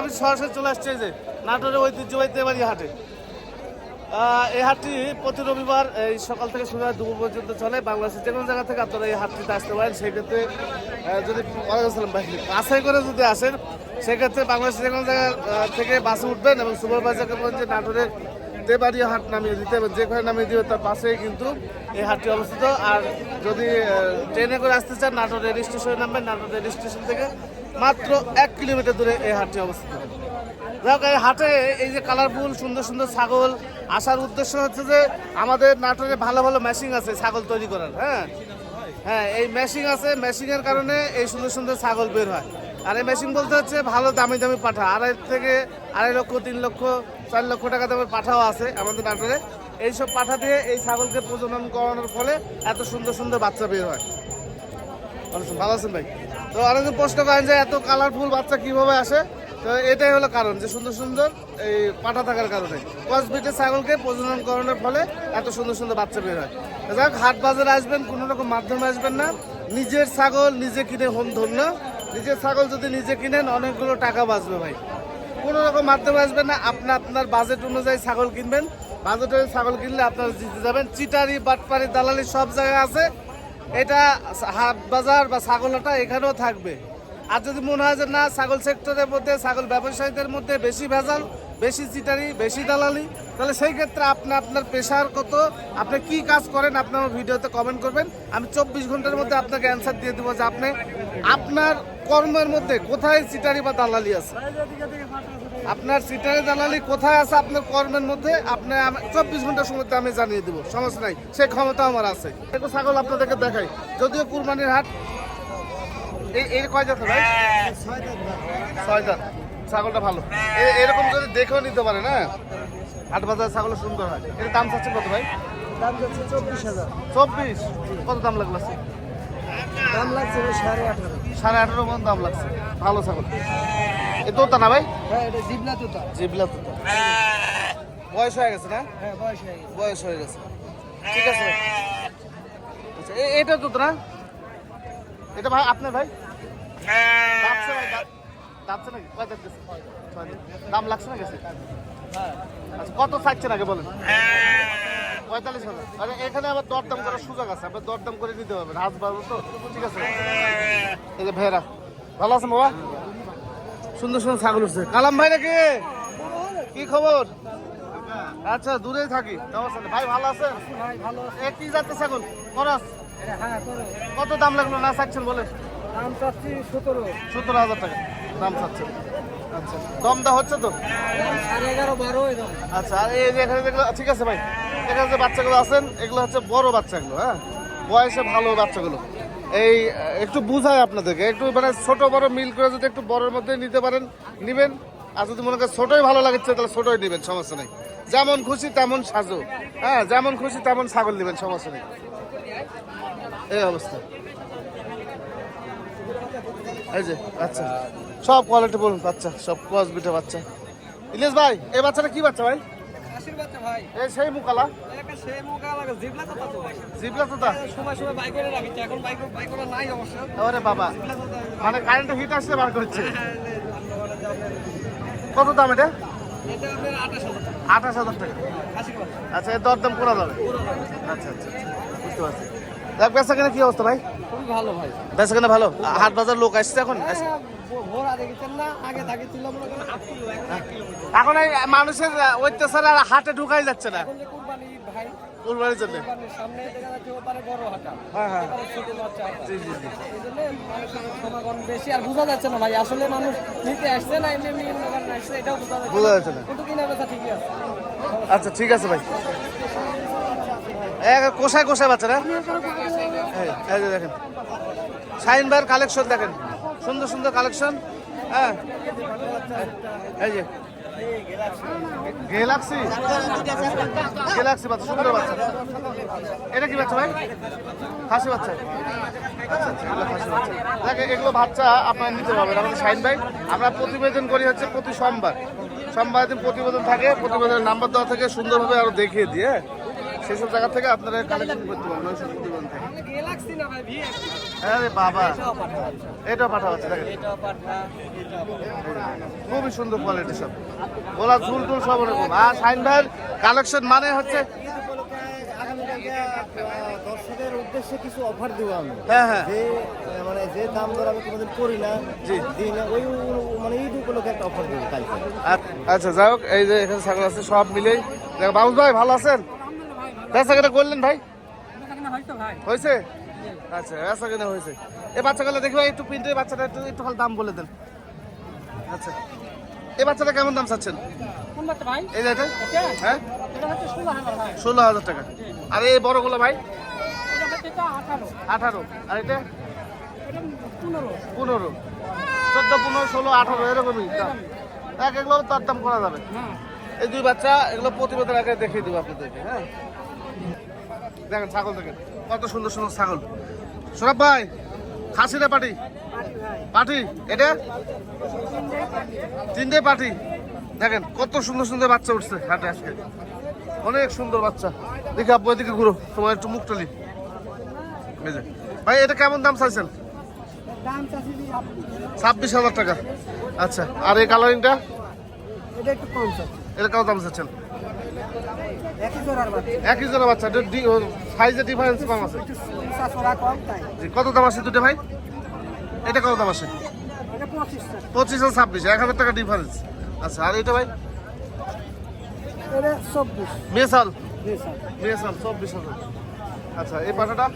আমি সরাসরি চলে আসছি যে নাটোরের ঐতিহ্যবাহী তেবাড়ি হাটে। এই হাটটি প্রতি রবিবার এই সকাল থেকে শুরু হয় দুপুর পর্যন্ত চলে। বাংলাদেশের যে কোনো জায়গা থেকে আপনারা এই হাটটিতে আসতে পারেন। সেক্ষেত্রে যদি বাসাই করে যদি আসেন, সেক্ষেত্রে বাংলাদেশের যে কোনো জায়গা থেকে বাসে উঠবেন এবং সুপারভাইজারকে বলেন যে নাটোরের তেবাড়িয়া হাট নামিয়ে দিতে এবং যেখানে নামিয়ে দিবে তার পাশেই কিন্তু এই হাটটি অবস্থিত। আর যদি ট্রেনে করে আসতে চান, নাটোর রেল স্টেশনে নামবেন, নাটোর রেল স্টেশন থেকে মাত্র এক কিলোমিটার দূরে এই হাটটি অবস্থিত। যাক এই হাটে এই যে কালারফুল, সুন্দর সুন্দর ছাগল আসার উদ্দেশ্য হচ্ছে যে আমাদের নাটোরে ভালো ভালো মেশিন আছে ছাগল তৈরি করার হ্যাঁ? হ্যাঁ এই মেশিন আছে, মেশিনের কারণে এই সুন্দর সুন্দর ছাগল বের হয়। আর এই মেশিন বলতে হচ্ছে ভালো দামি দামি পাঠা, আড়াই থেকে আড়াই লক্ষ, তিন লক্ষ চার লক্ষ টাকা দামের পাঠাও আছে আমাদের নাটোরে এইসব পাঠা দিয়ে এই ছাগলকে প্রজনন করানোর ফলে এত সুন্দর সুন্দর বাচ্চা বের হয়। ভালো আছেন- ভাই? তো অনেকজন প্রশ্ন করেন যে এত কালারফুল বাচ্চা কীভাবে আসে? তো এটাই হলো কারণ যে সুন্দর সুন্দর এই পাঠা থাকার কারণে। কসবিটের ছাগলকে প্রজনন করানোর ফলে এত সুন্দর সুন্দর বাচ্চা বের হয়। যাক, হাট বাজারে আসবেন, কোনো রকম মাধ্যমে আসবেন না। নিজের ছাগল নিজে কিনে হোম ধন্য। নিজের ছাগল যদি নিজে কিনেন, অনেকগুলো টাকা বাঁচবে ভাই। কোনো রকম মাধ্যমে আসবে না। আপনি আপনার বাজেট অনুযায়ী ছাগল কিনবেন। বাজেট অনুযায়ী ছাগল কিনলে আপনারা জিতে যাবেন। চিটারি, বাটপারি, দালালি সব জায়গায় আছে। এটা হাট বাজার বা ছাগলটা এখানেও থাকবে। আর যদি মনে হয় যে না, ছাগল সেক্টরের মধ্যে, ছাগল ব্যবসায়ীদের মধ্যে বেশি ভেজাল বেশি চিটারি বেশি দালালি, তাহলে সেই ক্ষেত্রে আপনি আপনার পেশার কত? আপনি কি কাজ করেন আপনি আমার ভিডিওতে কমেন্ট করবেন। আমি চব্বিশ ঘণ্টার মধ্যে আপনাকে অ্যান্সার দিয়ে দেবো যে আপনি আপনার কর্মের মধ্যে কোথায় চিটারি বা দালালি আছে? আপনার সিটারি দালালি কোথায় আছে আপনার কর্মের মধ্যে? আপনি চব্বিশ ঘণ্টার সময় আমি জানিয়ে দেবো, সমস্যা নাই। সেই ক্ষমতা আমার আছে। একটু ছাগল আপনাদেরকে দেখাই। যদিও কুরবানির হাট এই এই কয় জাত ভাই? ছয় জাত। ছাগলটা ভালো। এরকম যদি দেখেও নিতে পারে না? হাট বাজার ছাগল সুন্দর হয়। এর দাম চাচ্ছে কত ভাই? দাম যাচ্ছে চব্বিশ হাজার। চব্বিশ? কত দাম লাগল দাম লাগছে সাড়ে আঠারো সাড়ে আঠারো মন দাম লাগছে। ভালো ছাগল। এ তোতা না ভাই? হ্যাঁ এটা জিবলা তোতা। জিবলা তোতা। বয়স হয়ে গেছে না? হ্যাঁ বয়স হয়ে গেছে। বয়স হয়ে গেছে। ঠিক আছে। আচ্ছা এটা তো না? এটা ভাই আপনার ভাই? ভাই দাঁত- দাঁতছে নাকি? কয় দাঁত গেছে দাম লাগছে না গেছে? হ্যাঁ আচ্ছা কত চাইছেন আগে বলেন? পঁয়তাল্লিশ হাজার। আরে এখানে আবার দরদাম করার সুযোগ আছে। আপনি দরদাম করে নিতে পারবেন হাত বাড়বো তো। ঠিক আছে? এই যে ভেড়া ভালো আছেন বাবা? সুন্দর সুন্দর ছাগল উঠছে। কালাম ভাই নাকি? কি খবর? আচ্ছা দূরেই থাকি। সমস্যা নেই। ভাই ভালো আছেন? ভাই ভালো আছে এ কি যাচ্ছে ছাগল? খরচ হ্যাঁ কত দাম লাগল? না চাচ্ছেন বলে দাম চাচ্ছি সতেরো। সতেরো হাজার টাকা। দাম চাচ্ছেন আচ্ছা দমদা হচ্ছে তো? আচ্ছা আর এই যে এখানে যেগুলো ঠিক আছে ভাই, এখানে যে বাচ্চাগুলো আছেন, এগুলো হচ্ছে বড় বাচ্চাগুলো হ্যাঁ? বয়সে ভালো বাচ্চাগুলো। এই, একটু বুঝায় আপনাদেরকে, একটু মানে ছোট বড় মিল করে যদি একটু বড়ের মধ্যে নিতে পারেন, নিবেন। আর যদি মনে করেন ছোটই ভালো লাগছে, তাহলে ছোটই নেবেন, সমস্যা নেই। যেমন খুশি তেমন সাজো হ্যাঁ? যেমন খুশি তেমন ছাগল নেবেন, সমস্যা নেই। এই অবস্থা। এই যে আচ্ছা। সব কোয়ালিটি বলুন বাচ্চা সব ক্রস বিটে বাচ্চা। ইলিয়াস ভাই এই বাচ্চাটা কি বাচ্চা ভাই? এই সেই মুকালা? জিবলা তোতা ওরে বাবা। মানে কারেন্টে হিট আসলে বার করছে। কত দাম এটা? আঠাশ হাজার টাকা। আচ্ছা এর দরদাম করা যাবে আচ্ছা আচ্ছা আচ্ছা। বুঝতে পারছি। দেখ বেচা কেনা কি অবস্থা ভাই? খুবই ভালো ভাই। বেচা কেনা ভালো? হাট বাজার লোক আসছে এখন? এখন এই মানুষের অত্যাচার আর হাটে ঢুকাই যাচ্ছে না। এখন যে কুরবানি ভাই কুরবানির জন্য। সামনে দেখা যাচ্ছে ওপারে বড় হাটা। হ্যাঁ হ্যাঁ। জি জি জি। সমাগম বেশি আর বোঝা যাচ্ছে না ভাই আসলে মানুষ নিতে আসছে না এমনি এমনি আসছে এটাও বোঝা যাচ্ছে বোঝা যাচ্ছে না। কিন্তু কিনা বেচা ঠিকই আছে। আচ্ছা ঠিক আছে ভাই। এক কোষায় কোষায় বাচ্চা না এই এই দেখেন। শাইন ভাইয়ের কালেকশন দেখেন। সুন্দর সুন্দর কালেকশন। হ্যাঁ। গ্যালাক্সি গ্যালাক্সি বাচ্চা, সুন্দর বাচ্চা। এটা কি বাচ্চা ভাই? খাসি বাচ্চা। আচ্ছা আচ্ছা এগুলো বাচ্চা। আপনার নিতে পারবেন। আমাদের শাইন ভাই, আমরা প্রতিবেদন করি হচ্ছে প্রতি সোমবার। সোমবার দিন প্রতিবেদন থাকে, প্রতিবেদনের নাম্বার দেওয়া থেকে, সুন্দরভাবে আরও দেখিয়ে দিয়ে সেসব জায়গা থেকে আপনারা কালেকশন করতে পারবেন। আরে বাবা। এটা পাঠা এটাও খুবই সুন্দর কোয়ালিটি সব। গোলা ঝুল টুল সব রকম আর সাইন ভাইয়ের কালেকশন মানে হচ্ছে দর্শকের উদ্দেশ্যে কিছু অফার দিব আমি। হ্যাঁ হ্যাঁ। যে মানে যে দাম দর আমি কোনোদিন করি না জি। দিই না ওই মানে ঈদ উপলক্ষে একটা অফার দিব কালকে। আচ্ছা যাই হোক এই যে এখানে ছাগল আছে সব মিলেই। দেখো বাবুল ভাই ভালো আছেন? কেনা করলেন ভাই? হয়েছে? আচ্ছা বেচা কেনা হয়েছে। এই বাচ্চাগুলো দেখি ভাই একটু প্রিন্টের বাচ্চাটা একটু একটু খালি দাম বলে দেন। আচ্ছা। এই বাচ্চাটা কেমন দাম চাচ্ছেন? এই যে এটা? হ্যাঁ? ষোলো হাজার টাকা। আর এই বড়গুলো ভাই? আঠারো। আর এটা? পনেরো। চোদ্দ পনেরো ষোলো আঠারো এরকমই দাম। এক এগুলো তার দাম করা যাবে। হ্যাঁ। এই দুই বাচ্চা এগুলো প্রতিবেদন আগে দেখিয়ে দেবো আপনাদেরকে হ্যাঁ? দেখেন ছাগল দেখেন। কত সুন্দর সুন্দর ছাগল। সৌরভ ভাই খাসি না পাটি? পাটি। এটা? তিনটে পাটি। দেখেন কত সুন্দর সুন্দর বাচ্চা উঠছে হাটে আজকে। অনেক সুন্দর বাচ্চা। দেখি আব্বু এদিকে ঘুরো। তোমার একটু মুখ টলি। ভাই এটা কেমন দাম চাইছেন? ছাব্বিশ হাজার টাকা। আচ্ছা আর এই কালারিংটা এটা একটু কম এটা কত দাম চাচ্ছেন? একই জোড়ার বাচ্চা। একই জোড়া বাচ্চা সাইজে ডিফারেন্স কম আছে। কম কত দাম আছে দুটো ভাই? এটা কত দাম আছে? পঁচিশ আর ছাব্বিশ এক হাজার টাকা ডিফারেন্স আচ্ছা আর এটা ভাই? মেসাল। মেসাল। চব্বিশ হাজার। আচ্ছা এই পাটাটা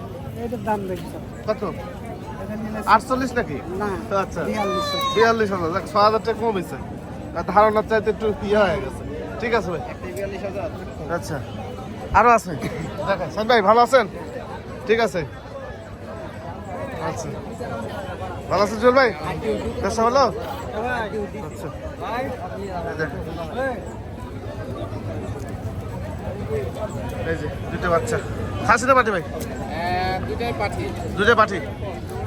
এটার দাম দেখছ কত? আটচল্লিশ নাকি? আচ্ছা বিয়াল্লিশ হাজার। ছ হাজার টাকা কমেছে আর ধারণার চাইতে একটু ইয়ে হয়ে গেছে। ঠিক আছে ভাই। আচ্ছা। আরও আছে? দেখেন। ভাই ভালো আছেন? ঠিক আছে। আচ্ছা। ভালো আছেন জুয়েল ভাই? ব্যবসা ভালো? আচ্ছা। এই যে দুটো বাচ্চা। খাসি না পাঠি ভাই? দুটাই পাঠি দুইটাই পাঠি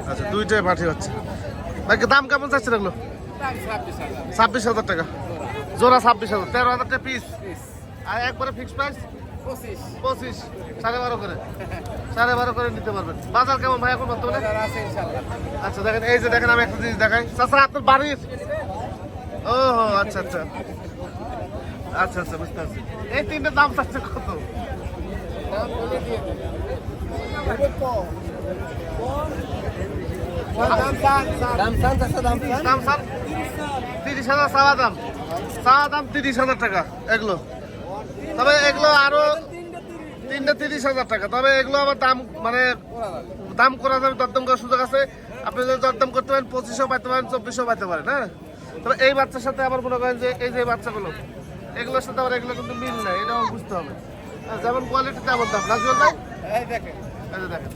আচ্ছা দুইটাই পাঠি হচ্ছে ভাই দাম কেমন চাচ্ছে হাজার। ছাব্বিশ হাজার টাকা। জোড়া ছাব্বিশ হাজার। তেরো হাজার টাকা পিস আর একবারে ফিক্স প্রাইস পঁচিশ। পঁচিশ। সাড়ে বারো করে। সাড়ে বারো করে নিতে পারবেন। বাজার কেমন ভাই এখন বর্তমানে? আচ্ছা দেখেন এই যে দেখেন আমি একটা জিনিস দেখাই। চাষা আপনার বাড়ির ও আচ্ছা আচ্ছা। আচ্ছা আচ্ছা বুঝতে পারছি। এই তিনটে দাম চাচ্ছে কত? তিরিশ হাজার চাওয়া দাম। চাওয়া দাম তিরিশ হাজার টাকা এগুলো। তবে এগুলো আরও তিনটে তিরিশ হাজার টাকা। তবে এগুলো আবার দাম মানে দাম করা যাবে দরদাম করার সুযোগ আছে। আপনি যদি দরদাম করতে পারেন পঁচিশশো পাইতে পারেন চব্বিশশো পাইতে পারেন হ্যাঁ? তবে এই বাচ্চার সাথে আবার মনে করেন যে এই যে বাচ্চাগুলো এগুলোর সাথে আবার এগুলো কিন্তু মিল নাই এটাও বুঝতে হবে। হ্যাঁ, যেমন কোয়ালিটি তেমন দাম। নাজুয়াল ভাই? দেখেন। দেখেন।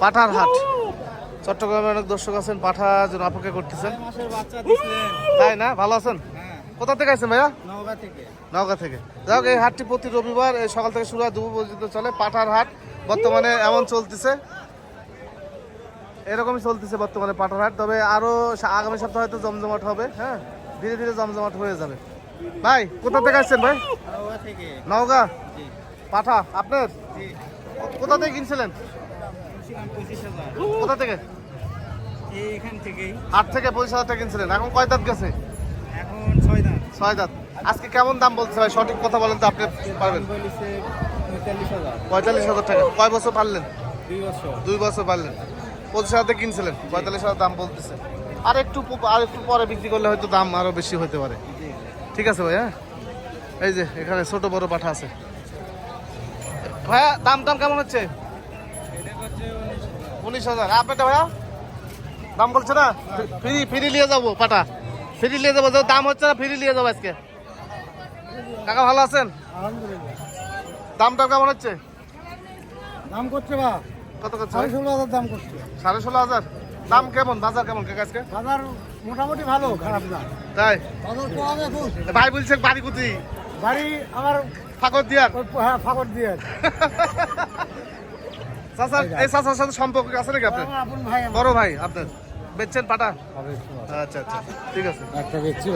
পাঠার হাট। চট্টগ্রামে অনেক দর্শক আছেন পাঠা যেন অপেক্ষা করতেছেন। বাচ্চা তাই না? ভালো আছেন? কোথা থেকে আছেন ভাইয়া? নওগাঁ থেকে। নওগাঁ থেকে। যাই হোক এই হাটটি প্রতি রবিবার সকাল থেকে শুরু হয় দুপুর পর্যন্ত চলে। পাঠার হাট বর্তমানে এমন চলতেছে। এরকমই চলতেছে বর্তমানে পাঠার হাট তবে আরও সা- আগামী সপ্তাহে হয়তো জমজমাট হবে হ্যাঁ? ধীরে ধীরে জমজমাট হয়ে যাবে। ভাই কোথা থেকে আসছেন ভাই? নওগাঁ পাঠা আপনার? কোথা থেকে কিনছিলেন? কোথা থেকে? হাট থেকে পঁচিশ হাজার টাকা কিনছিলেন। এখন কয় দাঁত গেছে? ছয় দাঁত। আজকে কেমন দাম বলতে ভাই? সঠিক কথা বলেন তো আপনি পারবেন। পঁয়তাল্লিশ হাজার। টাকা। কয় বছর পারলেন? দুই বছর। পারলেন। পঁচিশ হাজার কিনছিলেন? পঁয়তাল্লিশ হাজার দাম বলতেছে। আর একটু আর একটু পরে বিক্রি করলে হয়তো দাম আরও বেশি হতে পারে। ঠিক আছে ভাইয়া? এই যে এখানে ছোট বড় পাঠা আছে। ভাইয়া দাম দাম কেমন হচ্ছে? উনিশ হাজার। আপনারটা ভাইয়া দাম বলছে না? ফ্রি ফ্রি নিয়ে যাব পাটা ফ্রি নিয়ে যাব দাম হচ্ছে না ফ্রি নিয়ে যাব আজকে। কাকা ভালো আছেন? আলহামদুলিল্লাহ। দাম দাম কেমন হচ্ছে? দাম করছে বা? কত করছে? সাড়ে ষোলো হাজার দাম করছে। সাড়ে ষোলো হাজার? দাম কেমন? বাজার কেমন কাকা আজকে? বাজার মোটামুটি ভালো খারাপ না। তাই? ভাই বলছেন বাড়ি কুতি বাড়ি আমার ফাঁকর দিয়ার হ্যাঁ ফাঁকর দিয়ে চাচা এই চাচার সাথে সম্পর্ক আছে নাকি আপনার? বড় ভাই আপনার? বেচছেন পাটা? আচ্ছা আচ্ছা ঠিক আছে। একটা বেচছি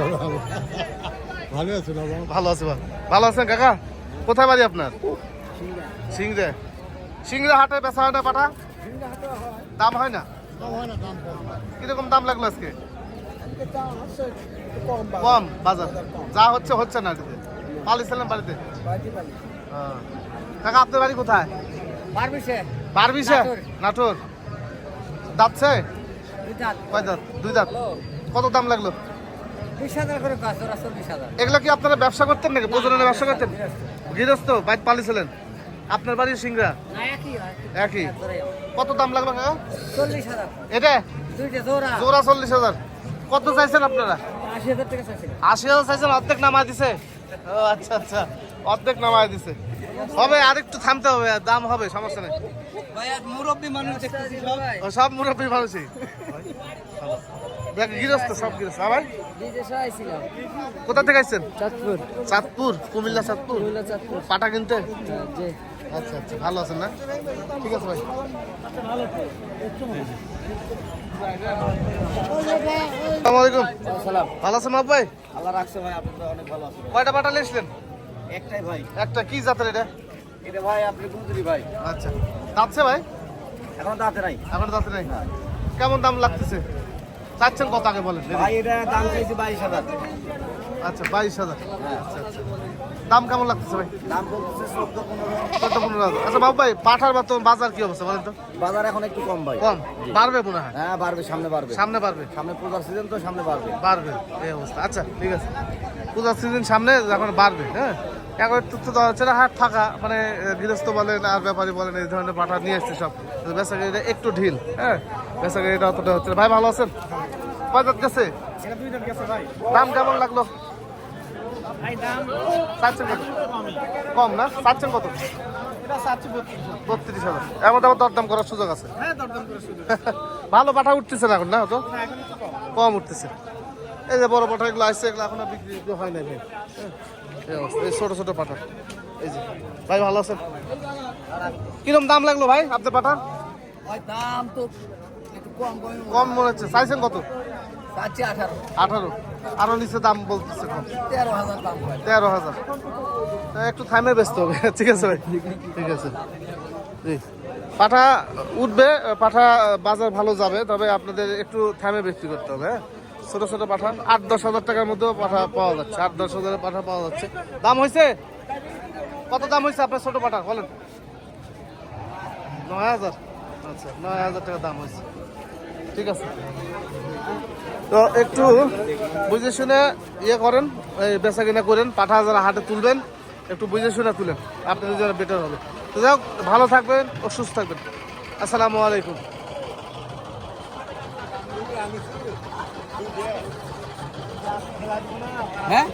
ভালো আছে ভালো আছে ভালো। আছেন কাকা? কোথায় বাড়ি আপনার? সিংড়ে। সিংড়া হাটে বেচা হয় না পাঠা দাম হয় না? কীরকম দাম লাগল আজকে? কম বাজার। যা হচ্ছে হচ্ছে না পালিছিলেন বাড়িতে। কাকা আপনার বাড়ি কোথায়? পারবিছে বারবিশে? নাটোর। দাঁতছে? কয় দাঁত? দুই দাঁত। কত দাম লাগল? এগুলো কি আপনারা ব্যবসা করতেন নাকি? প্রজনের ব্যবসা করতেন? গৃহস্থ। বাইক পালিছিলেন আপনার বাড়ি সিংড়া একই কত দাম লাগবে চল্লিশ হাজার। এটা? জোড়া। চল্লিশ হাজার। কত চাইছেন আপনারা? আশি হাজার চাইছেন অর্ধেক নামায় দিছে? ও আচ্ছা আচ্ছা। অর্ধেক নামায় দিছে। হবে আর একটু থামতে হবে দাম হবে সমস্যা নেই। এক মুরব্বী মানুষ সব মুরব্বী মানুষই। গৃহস্থ সব গৃহস্থ। হ্যাঁ কোথা থেকে আসছেন? চাঁদপুর। চাঁদপুর কুমিল্লা চাঁদপুর? পাটা কিনতে? আচ্ছা আচ্ছা ভালো আছেন না? ঠিক আছে ভাই। আসসালামু আলাইকুম। সালাম ভালো আছেন মাপ ভাই? আল্লাহ রাখছে ভাই আপনি অনেক ভালো আছেন। কয়টা পাটা নিয়েছিলেন একটাই ভাই। একটা কি জাতের এটা? এটা ভাই আপনি ভাই। আচ্ছা দাঁতছে ভাই? এখন দাঁতে নাই। এখন দাঁতে নেই? কেমন দাম লাগতেছে? চাচ্ছেন কত আগে বলেন ভাই এটা দাম চাইছি বাইশ হাজার। আচ্ছা বাইশ হাজার। আচ্ছা আচ্ছা। দাম কেমন লাগতেছে ভাই? দাম বলতেছে চোদ্দ পনেরো। হাজার। আচ্ছা বাবু ভাই পাঠার বর্তমান বাজার কি অবস্থা বলেন তো? বাজার এখন একটু কম ভাই। কম? বাড়বে মনে হয়? হ্যাঁ বাড়বে সামনে বাড়বে। সামনে বাড়বে? সামনে পূজার সিজন তো সামনে বাড়বে। বাড়বে এই অবস্থা। আচ্ছা ঠিক আছে। পূজার সিজন সামনে এখন বাড়বে হ্যাঁ? এখন তো না হাট ফাঁকা মানে গৃহস্থ বলেন আর ব্যাপারী বলেন এই ধরনের পাঠা নিয়ে আসছে সব। বেসাগাড়িটা একটু ঢিল হ্যাঁ? বেসাগাড়িটা অতটা হচ্ছে ভাই ভালো আছেন? বাজার গেছে? দাম কেমন লাগল? কম না? চাচ্ছেন কত? বত্রিশ হাজার। এমন আবার দরদাম করার সুযোগ আছে। হ্যাঁ ভালো পাঠা উঠতেছে না এখন না তো একটু কম। উঠতেছে। এই যে বড় পাঠা এগুলো আসছে এগুলো এখনও বিক্রি হয় না ভাই। হ্যাঁ, এই ছোট ছোট পাঠা। এই যে ভাই ভালো আছেন? কিরম দাম লাগল ভাই আপনার ভাই দাম তো একটু কম মনে হচ্ছে। চাইছেন কত? আঠারো। আরও নিচে দাম বলতেছে কম। তেরো হাজার দাম তেরো হাজার। একটু থামে ব্যস্ত হবে। ঠিক আছে ভাই। ঠিক আছে। জি। পাঠা উঠবে পাঠা বাজার ভালো যাবে তবে আপনাদের একটু থামে বিক্রি করতে হবে হ্যাঁ? ছোট ছোট পাঠা। আট দশ হাজার টাকার মধ্যেও পাঠা পাওয়া যাচ্ছে। আট দশ হাজারের পাঠা পাওয়া যাচ্ছে। দাম হয়েছে কত দাম হয়েছে আপনার ছোট পাঠা? বলেন। নয় হাজার। আচ্ছা নয় হাজার টাকা দাম হয়েছে ঠিক আছে। তো একটু বুঝে শুনে ইয়ে করেন এই বেচা কিনা করেন পাঠা যারা হাটে তুলবেন একটু বুঝে শুনে তুলেন। আপনাদের জন্য বেটার হবে। তো যাই হোক, ভালো থাকবেন ও সুস্থ থাকবেন। আসসালামু আলাইকুম। হ্যাঁ